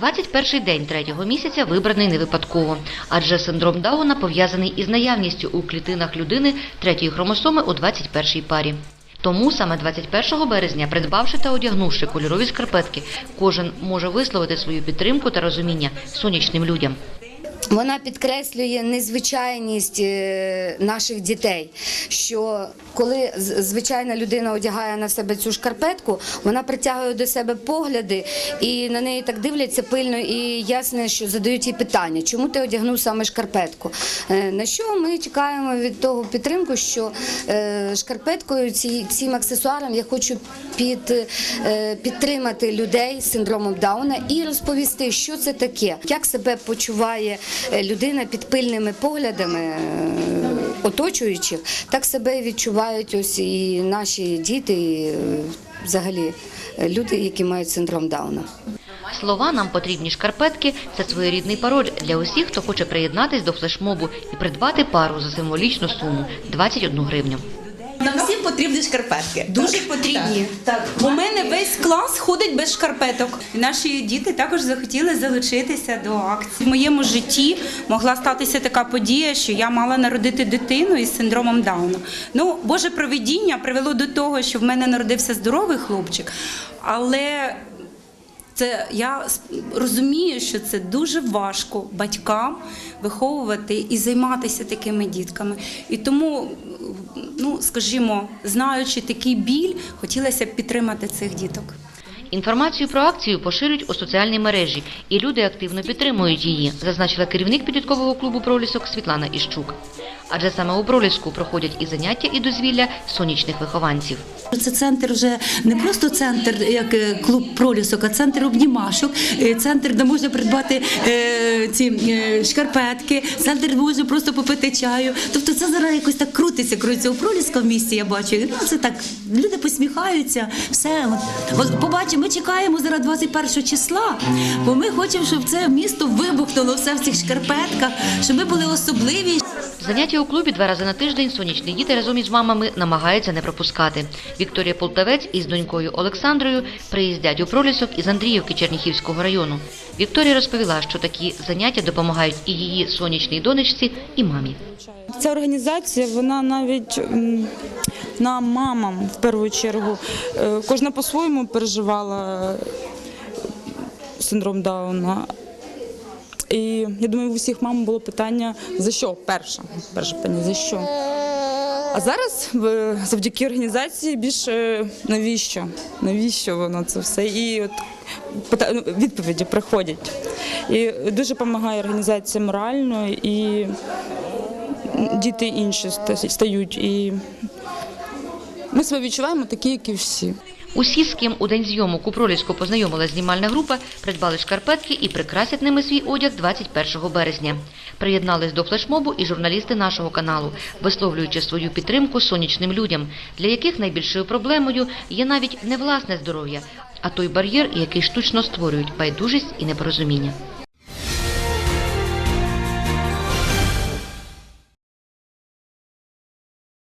21-й день третього місяця вибраний не випадково, адже синдром Дауна пов'язаний із наявністю у клітинах людини третьої хромосоми у 21-й парі. Тому саме 21 березня, придбавши та одягнувши кольорові шкарпетки, кожен може висловити свою підтримку та розуміння сонячним людям. Вона підкреслює незвичайність е, наших дітей. Що коли звичайна людина одягає на себе цю шкарпетку, вона притягує до себе погляди і на неї так дивляться пильно і ясно, що задають їй питання, чому ти одягнув саме шкарпетку. Е, На що ми чекаємо від того підтримку, що е, шкарпеткою цим аксесуаром я хочу під, підтримати людей з синдромом Дауна і розповісти, що це таке, як себе почуває людина під пильними поглядами е, оточуючих, так себе відчувають ось і наші діти, і е, взагалі е, люди, які мають синдром Дауна. Слова нам потрібні шкарпетки це своєрідний пароль для усіх, хто хоче приєднатись до флешмобу і придбати пару за символічну суму 21 гривню. Потрібні шкарпетки. Дуже потрібні. Так. У мене весь клас ходить без шкарпеток. Наші діти також захотіли залучитися до акції. В моєму житті могла статися така подія, що я мала народити дитину із синдромом Дауна. Ну, Боже провидіння привело до того, що в мене народився здоровий хлопчик, але це я розумію, що це дуже важко батькам виховувати і займатися такими дітками. І тому, ну скажімо, знаючи такий біль, хотілося б підтримати цих діток. Інформацію про акцію поширюють у соціальній мережі, і люди активно підтримують її, зазначила керівник підліткового клубу Пролісок Світлана Іщук. Адже саме у Проліску проходять і заняття, і дозвілля сонячних вихованців. Це центр вже не просто центр, як е, клуб пролісок, а центр обнімашок, е, центр, де можна придбати е, ці шкарпетки, центр, де можна просто попити чаю. Тобто це зараз якось так крутиться, крутиться у проліска в місті. Я бачу. Ну це так. Люди посміхаються. Все побачимо. Ми чекаємо зараз 21 числа, бо ми хочемо, щоб це місто вибухнуло все в цих шкарпетках, щоб ми були особливі. Заняття у клубі два рази на тиждень сонячні діти разом із мамами намагаються не пропускати. Вікторія Полтавець із донькою Олександрою приїздять у пролісок із Андріївки Черніхівського району. Вікторія розповіла, що такі заняття допомагають і її сонячній донечці, і мамі. Ця організація, вона навіть нам, мамам, в першу чергу, е, кожна по-своєму переживала синдром Дауна. І я думаю, у всіх мам було питання за що? Перше, перше питання за що. А зараз в- завдяки організації більше навіщо? Навіщо воно це все? І от ну, відповіді приходять. І дуже допомагає організація морально і діти інші стають. І ми себе відчуваємо такі, як і всі. Усі, з ким у день зйому Купролівську познайомила знімальна група, придбали шкарпетки і прикрасять ними свій одяг 21 березня. Приєднались до флешмобу і журналісти нашого каналу, висловлюючи свою підтримку сонячним людям, для яких найбільшою проблемою є навіть не власне здоров'я, а той бар'єр, який штучно створюють байдужість і непорозуміння.